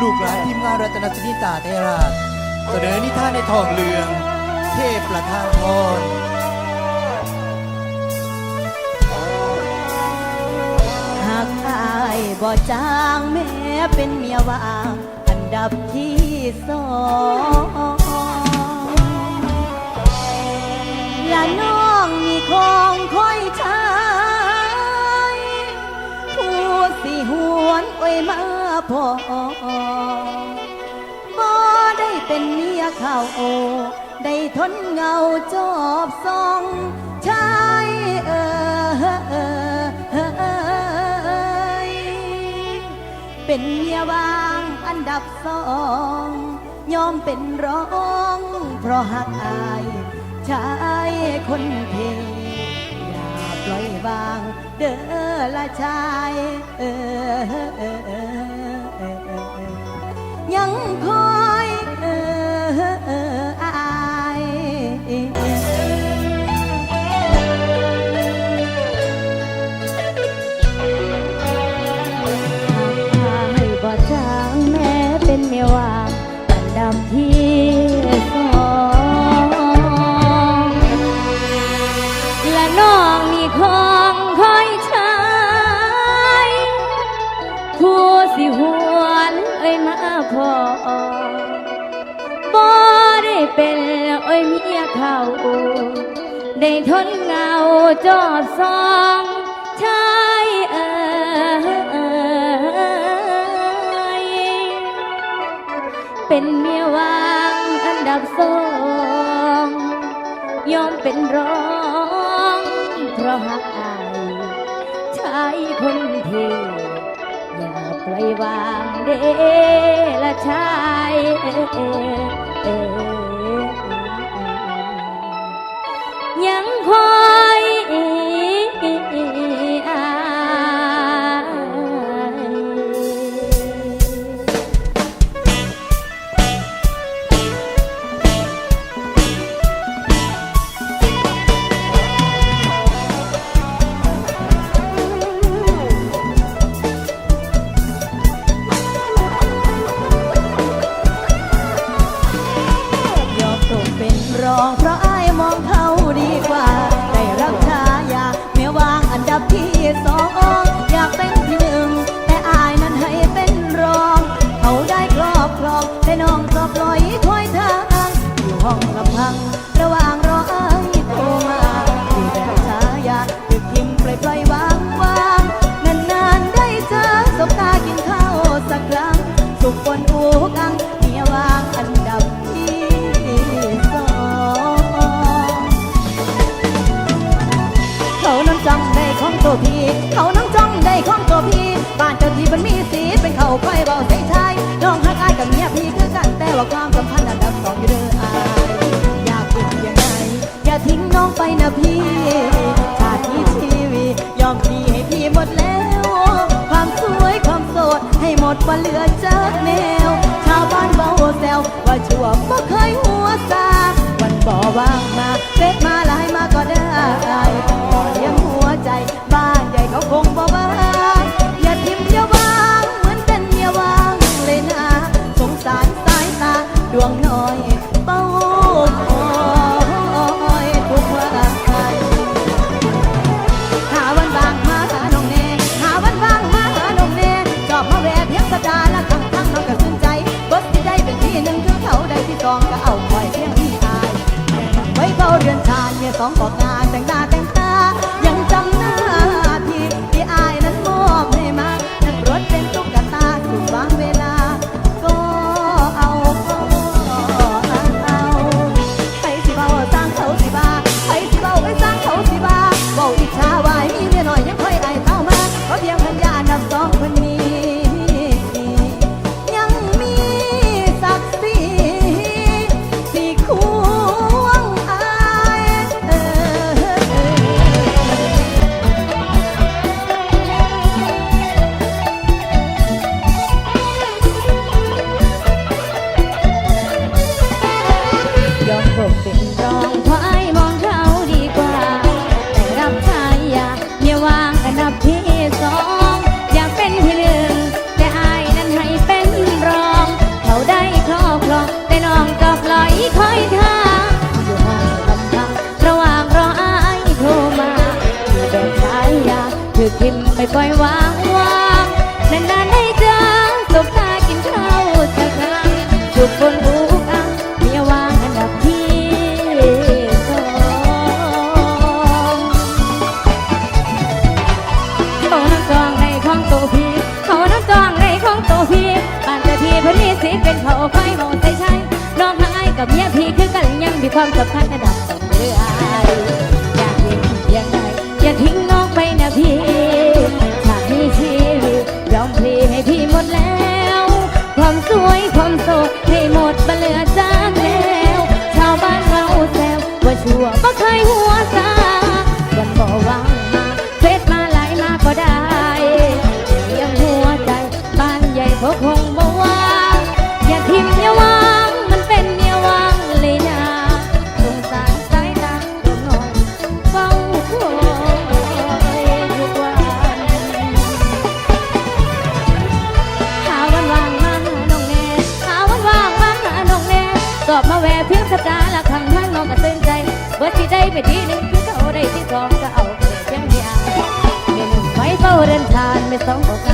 ลูกหลานทีมงานรัตนชนิตาเทราชเสนอนิทานในทองเหลือง เทพประทานพรหากอายบ่จางแม้เป็นเมียวางอันดับที่สองและน้องมีของค มาพอได้เป็นเมียเขาโอ ได้ทนเงาจอบซองชายเออเป็นเมียวางอันดับสองยอมเป็นร้อง เพราะหักอายชายคนเพอย่าปล่อยวาง เด้อละชาย เออ ยัง เป็นเอ้ยเมียเขาได้ทนเงาจอดซองชายเอ่ยเป็นเมียวางอันดับสองยอมเป็นร้องเพราะหักอายชายคนเทอย่าปล่อยวางเด้ละ เขานั้นจ้องได้ของตัวพี่บ้านเจ้าที่มันมีสีเป็นเขาค่อยเบาใส่ชายน้องฮักอายกับเมียพี่คือกันแต่ว่าความสัมพันธ์อันดับสองอยู่เด้ออายอยากเป็นยังไงอย่าทิ้งน้องไปนะพี่ชาตินี้ชีวิตยอมพี่ให้พี่หมดแล้ว ความสวยความโสดให้หมดว่าเหลือเจ้าแนว ชาวบ้านเบาแซวว่าชั่วบ่เคยหัวซาวันบ่ว่าง เดือนชาญเมียสองบอกงานแต่งหน้าแต่ง ทิมไปปล่อยวางวางนานๆได้เจอาสบตากินข้าวสักครั้งจุกบนหูอังเมียวางอันดับที่สองเขาน้ำจองในของโตพี่เขาน้ำจองในของโตพี่บ้านจะพี่พิ่นมีสิเป็นเผาคไฟมองใจใช่น้องหายกับเมียพี่คือกันยังมีความสัมพันธ ไปทีหนึ่งคือเขาได้ที่สองก็เอาเปรียบเช่นเดียวหนึ่ไม่เศร้าเรื่นทานไม่สองอก